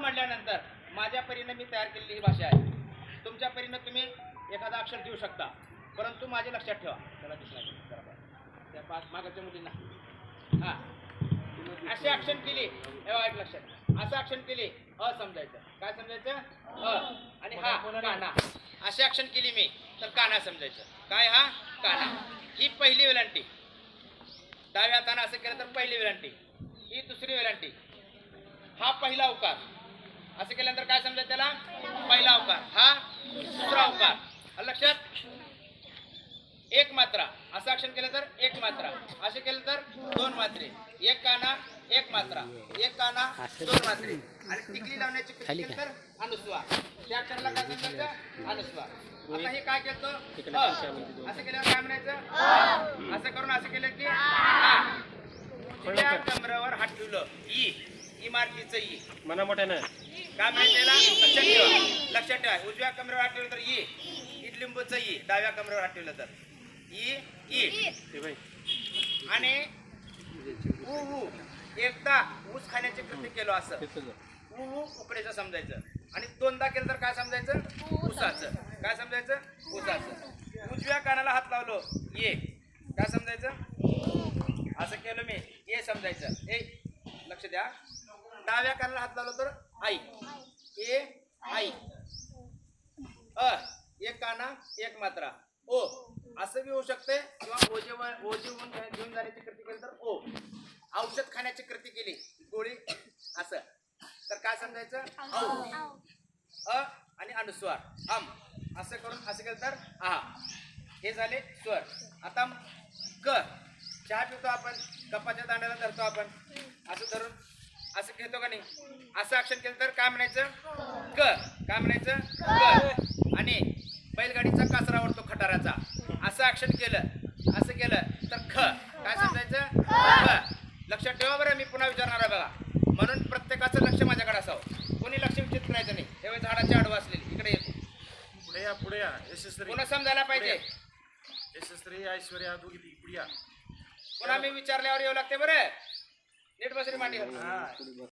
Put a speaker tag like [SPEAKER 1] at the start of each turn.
[SPEAKER 1] म्हटल्यानंतर माझ्या परीनं मी तयार केलेली ही भाषा आहे. तुमच्या परीनं तुम्ही एखादा अक्षर देऊ शकता परंतु माझे लक्षात ठेवा. त्याला दुसरा त्या पाच मागाच्या मुलींना. हा. अशी अक्षण केली. हे लक्षात असं अक्षण केली अ समजायचं. काय समजायचं? अ. आणि हा काना. असे अक्षण केली मी तर काना समजायचं. काय हा? काना. ही पहिली वेलांटी डाव्या हाताना असं केलं तर पहिली वेलांटी ही दुसरी वेलांटी हा पहिला उकार. असं केल्यानंतर काय समजायचं त्याला? पहिला अवकार हा? दुसरा अवकार लक्षात? एक मात्रा. असं अक्षर केलं तर एक मात्रा. असे केलं तर दोन मात्रे. एक काना एक मात्रा. एक काना दोन मात्रे. आणि टिकली लावण्याची कृती केली तर अनुस्वार त्या अक्षराला काय समजायचं? अनुस्वार आता हे काय केलं? असं केल्यावर काय म्हणायचं. असं करून असं केलं की हात ठेवलं. ई इमारतीचं ई.
[SPEAKER 2] मना मोठ्यानं
[SPEAKER 1] काय म्हणायचं याला लक्षात ठेवा. लक्षात ठेवा. उजव्या कमरेवर हात ठेवलं तर ई. इडलिंबूचं ई. डाव्या कमरेवर हात ठेवलं तर. ई ई. आणि ऊ ऊ एकदा ऊस खाण्याची कृती केलो असं. ऊ ऊ उकडेचं समजायचं. आणि दोनदा केलं तर काय समजायचं? ऊसाचं. काय समजायचं? ऊसाचं. उजव्या कानाला हात लावलो. ये काय समजायचं? असं केलं मी. ये समजायचं. द्या डाव्या कानाला हात लावलो तर आई. ए आई. अ एक काना एक मात्रा. ओ असं बी होऊ शकते. किंवा ओजे ओजे होऊन घेऊन जाण्याची कृती केली तर ओ. औषध खाण्याची कृती केली. गोळी असं. तर काय समजायचं औ. अ आणि अनुस्वार अम. असं करून असं केलं तर आ. हे झाले स्वर. आता क. चहा पितो आपण. कपाच्या दांड्याला धरतो आपण. असं घेतो का नाही? असं अक्षर केलं तर काय म्हणायचं? क. काय म्हणायचं? क. आणि बैलगाडीचा कासरा आवडतो खटाराचा असं अक्षर केलं. असं केलं तर ख. काय समजायचं ख. लक्षात ठेवा बरं मी पुन्हा विचारणार आहे बघा. म्हणून प्रत्येकाचं लक्ष माझ्याकडे असावं. कोणी लक्ष विचित करायचं नाही. तेव्हा झाडाची आडवं असलेली. इकडे येतो
[SPEAKER 2] पुढे या पुढे या. यशस्वी.
[SPEAKER 1] पुन्हा समजायला पाहिजे.
[SPEAKER 2] यशस्वी ऐश्वर्या दोघी ती पुढे या.
[SPEAKER 1] पुन्हा मी विचारल्यावर येऊ लागते बरं. नीट बसरी मांडी